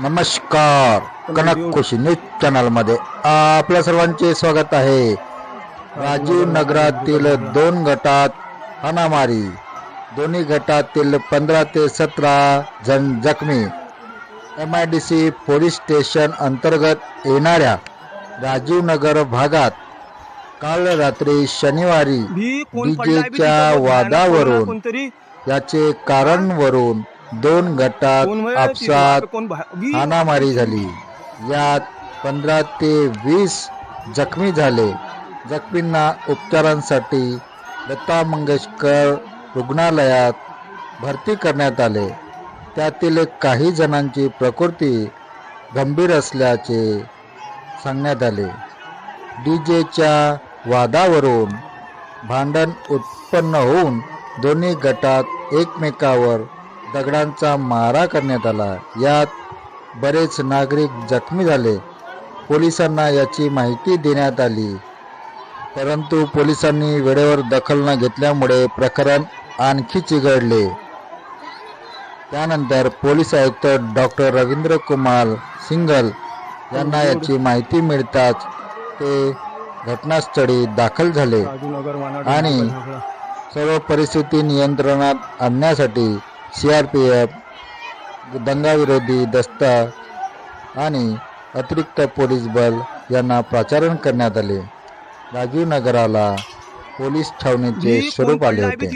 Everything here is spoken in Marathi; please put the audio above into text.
नमस्कार. कनक खुशी न्यूज चॅनलमध्ये आपल्या सर्वांचे स्वागत आहे. राजीव नगरातील दोन गटात हाणामारी दोन्ही गटातील पंधरा ते सतरा जण जखमी. M I D C police station अंतर्गत येणाऱ्या राजीव नगर भागात काल रात्री शनिवारी डीजेच्या वादावरून याचे कारणवरून दोन गटात आपसात हाणामारी झाली. यात पंधरा ते वीस जखमी झाले. जखमींना उपचारांसाठी लता मंगेशकर रुग्णालयात भरती करण्यात आले. त्यातील काही जणांची प्रकृती गंभीर असल्याचे सांगण्यात आले. डी जेच्या वादावरून भांडण उत्पन्न होऊन दोन्ही गटात एकमेकावर दगडांचा मारा करण्यात आला. यात बरेच नागरिक जखमी झाले. पोलिसांना याची माहिती देण्यात आली. परंतु पोलिसांनी वेळेवर दखल न घेतल्यामुळे प्रकरण आणखी चिघळले. त्यानंतर पोलीस आयुक्त डॉक्टर रवींद्र कुमार सिंगल यांना याची माहिती मिळताच ते घटनास्थळी दाखल झाले. आणि. सर्व परिस्थिती नियंत्रणात आणण्यासाठी सी आर पी एफ दंगाविरोधी दस्ता आणि अतिरिक्त पोलीस बल यांना प्रचारण करण्यात आले. राजीव नगराला पोलीस छावणीचे स्वरूप आले होते.